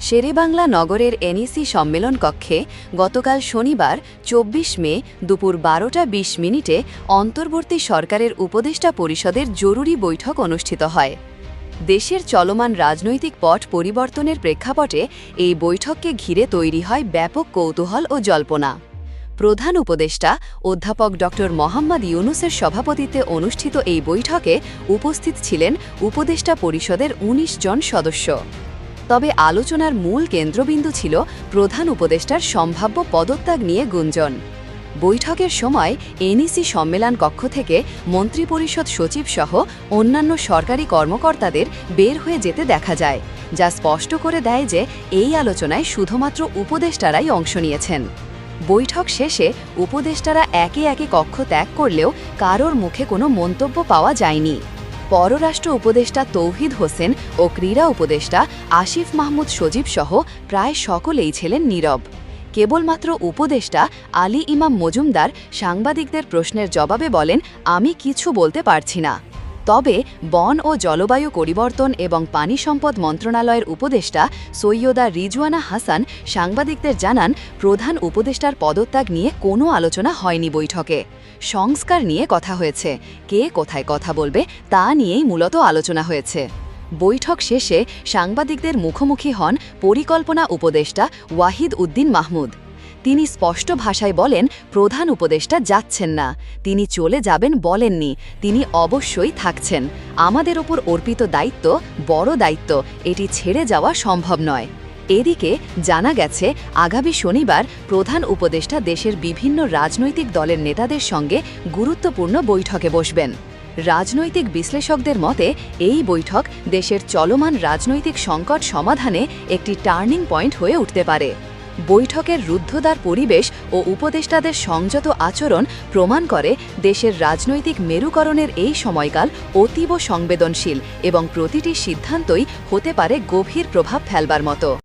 শেরেবাংলা নগরের এনইসি সম্মেলন কক্ষে গতকাল শনিবার চব্বিশ মে দুপুর বারোটা বিশ মিনিটে অন্তর্বর্তী সরকারের উপদেষ্টা পরিষদের জরুরি বৈঠক অনুষ্ঠিত হয়। দেশের চলমান রাজনৈতিক পট পরিবর্তনের প্রেক্ষাপটে এই বৈঠককে ঘিরে তৈরি হয় ব্যাপক কৌতূহল ও জল্পনা। প্রধান উপদেষ্টা অধ্যাপক ড. মোহাম্মদ ইউনুসের সভাপতিত্বে অনুষ্ঠিত এই বৈঠকে উপস্থিত ছিলেন উপদেষ্টা পরিষদের ১৯ জন সদস্য। তবে আলোচনার মূল কেন্দ্রবিন্দু ছিল প্রধান উপদেষ্টার সম্ভাব্য পদত্যাগ নিয়ে গুঞ্জন। বৈঠকের সময় এনইসি সম্মেলন কক্ষ থেকে মন্ত্রিপরিষদ সচিব সহ অন্যান্য সরকারি কর্মকর্তাদের বের হয়ে যেতে দেখা যায়, যা স্পষ্ট করে দেয় যে এই আলোচনায় শুধুমাত্র উপদেষ্টারাই অংশ নিয়েছেন। বৈঠক শেষে উপদেষ্টারা একে একে কক্ষ ত্যাগ করলেও কারোর মুখে কোনো মন্তব্য পাওয়া যায়নি। পররাষ্ট্র উপদেষ্টা তৌহিদ হোসেন ও ক্রীড়া উপদেষ্টা আসিফ মাহমুদ সজীব সহ প্রায় সকলেই ছিলেন নীরব। কেবলমাত্র উপদেষ্টা আলী ইমাম মজুমদার সাংবাদিকদের প্রশ্নের জবাবে বলেন, আমি কিছু বলতে পারছি না। তবে বন ও জলবায়ু পরিবর্তন এবং পানি সম্পদ মন্ত্রণালয়ের উপদেষ্টা সৈয়দা রিজওয়ানা হাসান সাংবাদিকদের জানান, প্রধান উপদেষ্টার পদত্যাগ নিয়ে কোনো আলোচনা হয়নি বৈঠকে। সংস্কার নিয়ে কথা হয়েছে। কে কোথায় কথা বলবে তা নিয়েই মূলত আলোচনা হয়েছে। বৈঠক শেষে সাংবাদিকদের মুখোমুখি হন পরিকল্পনা উপদেষ্টা ওয়াহিদ উদ্দিন মাহমুদ। তিনি স্পষ্ট ভাষায় বলেন, প্রধান উপদেষ্টা যাচ্ছেন না। তিনি চলে যাবেন বলেননি। তিনি অবশ্যই থাকছেন। আমাদের ওপর অর্পিত দায়িত্ব বড় দায়িত্ব। এটি ছেড়ে যাওয়া সম্ভব নয়। এদিকে জানা গেছে, আগামী শনিবার প্রধান উপদেষ্টা দেশের বিভিন্ন রাজনৈতিক দলের নেতাদের সঙ্গে গুরুত্বপূর্ণ বৈঠকে বসবেন। রাজনৈতিক বিশ্লেষকদের মতে, এই বৈঠক দেশের চলমান রাজনৈতিক সংকট সমাধানে একটি টার্নিং পয়েন্ট হয়ে উঠতে পারে। বৈঠকের রুদ্ধদ্বার পরিবেশ ও উপদেষ্টাদের সংযত আচরণ প্রমাণ করে দেশের রাজনৈতিক মেরুকরণের এই সময়কাল অতীব সংবেদনশীল এবং প্রতিটি সিদ্ধান্তই হতে পারে গভীর প্রভাব ফেলবার মতো।